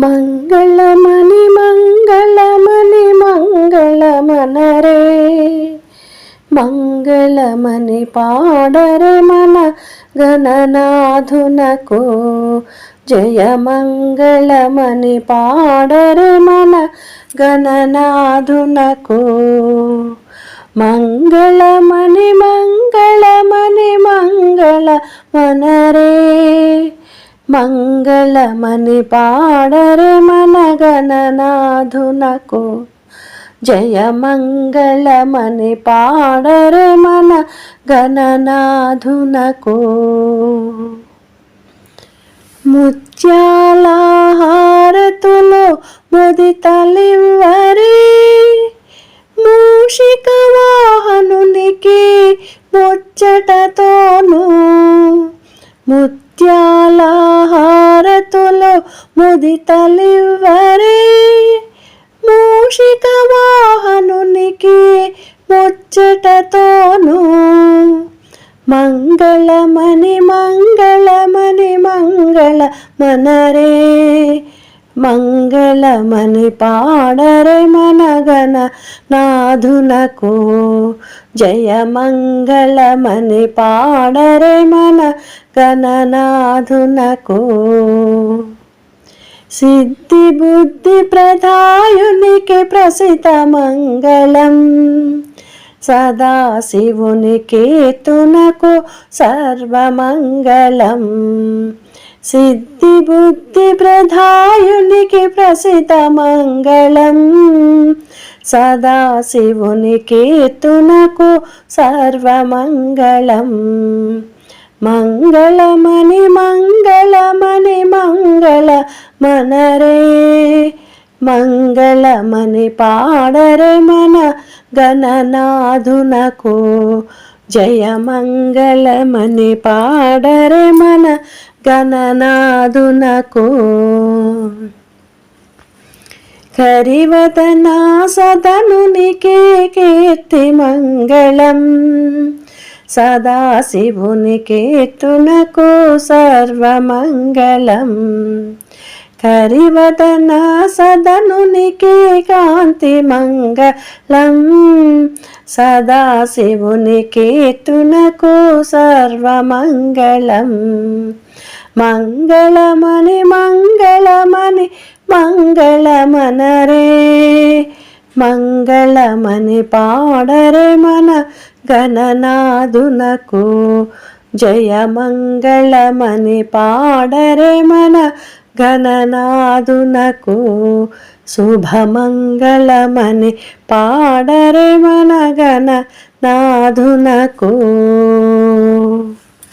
మంగళమణి మంగళమణి మంగళమనరే. మంగళమణి పాడరే మన గణనాథునకు జయ మంగళమణి పాడరే మన గణనాథునకు మంగళమణి మంగళమణి మంగళ మనరే మంగళమని పాడరే మన గణనాథునకు జయ మంగళమని పాడరే మన గణనాథునకు ముత్యాలహారతులు ముది ముదితలివ్వరి మూషిక వాహనునికి ముచ్చటతోను. ముత్ ముదితలివ్వరే. మూషిక వాహనునికి ముచ్చటతోను మంగళమణి మంగళమణి మంగళ మనరే. మంగళమణి పాడరే మనగన నాధునకు జయ మంగళమణి పాడరే మన గణనాధునకు సిద్ధి బుద్ధి ప్రధాయునికి ప్రసిత మంగళం. సదా శివునికి తునకు సర్వమంగళం. సిద్ధి బుద్ధి ప్రధాయునికి ప్రసిత మంగళం. సదా శివునికి తునకు సర్వమంగళం. మంగళమణి మంగళమణి మంగళ మనరే మంగళమని పాడరే మన గణనాథునకు జయ మంగళమని పాడరే మన గణనాథునకు కరివదనా సదనునికే కీర్తి మంగళం సదాశివునికి తునకు సర్వమంగళం కరివదన సదనునికి కాంతి మంగళం. సదాశివునికి తునకు సర్వమంగళం. మంగళమని మంగళమని మంగళమనరే. మంగళమని పాడరే మన గణనాదునకు జయ మంగళమని పాడరే మన గణనాదునకు శుభమంగళమని పాడరే మన గణనాథునకు